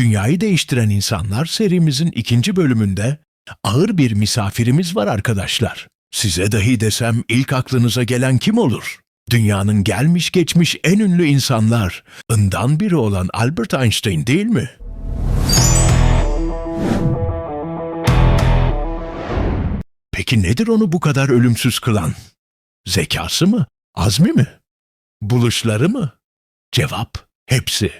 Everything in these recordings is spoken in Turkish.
Dünyayı Değiştiren İnsanlar serimizin ikinci bölümünde ağır bir misafirimiz var arkadaşlar. Size dahi desem ilk aklınıza gelen kim olur? Dünyanın gelmiş geçmiş en ünlü insanlar, ından biri olan Albert Einstein değil mi? Peki nedir onu bu kadar ölümsüz kılan? Zekası mı? Azmi mi? Buluşları mı? Cevap hepsi.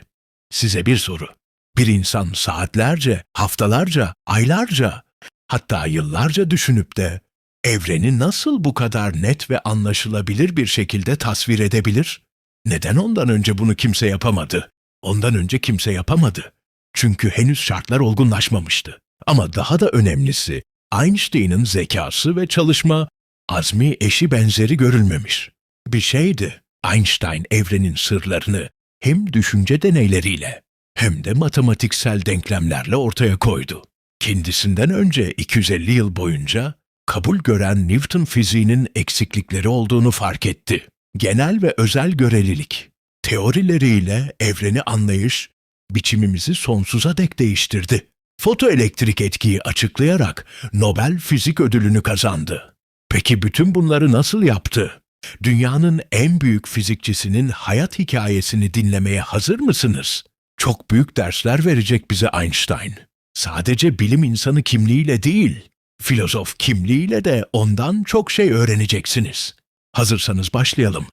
Size bir soru. Bir insan saatlerce, haftalarca, aylarca, hatta yıllarca düşünüp de evreni nasıl bu kadar net ve anlaşılabilir bir şekilde tasvir edebilir? Neden ondan önce bunu kimse yapamadı? Ondan önce kimse yapamadı. Çünkü henüz şartlar olgunlaşmamıştı. Ama daha da önemlisi Einstein'ın zekası ve çalışma azmi eşi benzeri görülmemiş. Bir şeydi. Einstein evrenin sırlarını hem düşünce deneyleriyle hem de matematiksel denklemlerle ortaya koydu. Kendisinden önce 250 yıl boyunca kabul gören Newton fiziğinin eksiklikleri olduğunu fark etti. Genel ve özel görelilik, teorileriyle evreni anlayış, biçimimizi sonsuza dek değiştirdi. Fotoelektrik etkiyi açıklayarak Nobel Fizik Ödülünü kazandı. Peki bütün bunları nasıl yaptı? Dünyanın en büyük fizikçisinin hayat hikayesini dinlemeye hazır mısınız? Çok büyük dersler verecek bize Einstein. Sadece bilim insanı kimliğiyle değil, filozof kimliğiyle de ondan çok şey öğreneceksiniz. Hazırsanız başlayalım.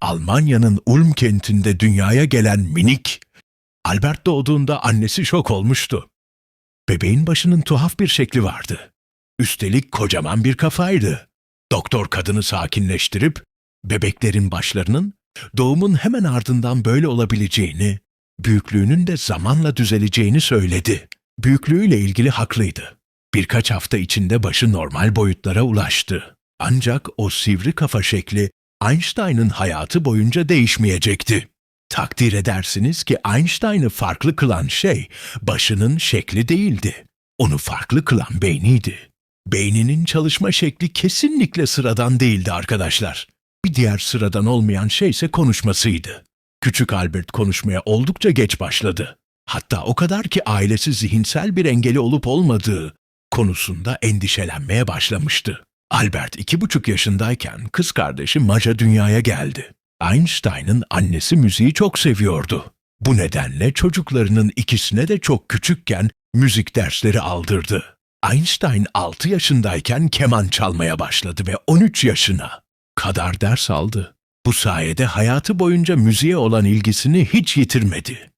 Almanya'nın Ulm kentinde dünyaya gelen minik, Albert doğduğunda annesi şok olmuştu. Bebeğin başının tuhaf bir şekli vardı. Üstelik kocaman bir kafaydı. Doktor kadını sakinleştirip bebeklerin başlarının doğumun hemen ardından böyle olabileceğini, büyüklüğünün de zamanla düzeleceğini söyledi. Büyüklüğüyle ilgili haklıydı. Birkaç hafta içinde başı normal boyutlara ulaştı. Ancak o sivri kafa şekli Einstein'ın hayatı boyunca değişmeyecekti. Takdir edersiniz ki Einstein'ı farklı kılan şey başının şekli değildi. Onu farklı kılan beyniydi. Beyninin çalışma şekli kesinlikle sıradan değildi arkadaşlar. Bir diğer sıradan olmayan şey ise konuşmasıydı. Küçük Albert konuşmaya oldukça geç başladı. Hatta o kadar ki ailesi zihinsel bir engeli olup olmadığı konusunda endişelenmeye başlamıştı. Albert iki buçuk yaşındayken kız kardeşi Maja dünyaya geldi. Einstein'ın annesi müziği çok seviyordu. Bu nedenle çocuklarının ikisine de çok küçükken müzik dersleri aldırdı. Einstein 6 yaşındayken keman çalmaya başladı ve 13 yaşına kadar ders aldı. Bu sayede hayatı boyunca müziğe olan ilgisini hiç yitirmedi.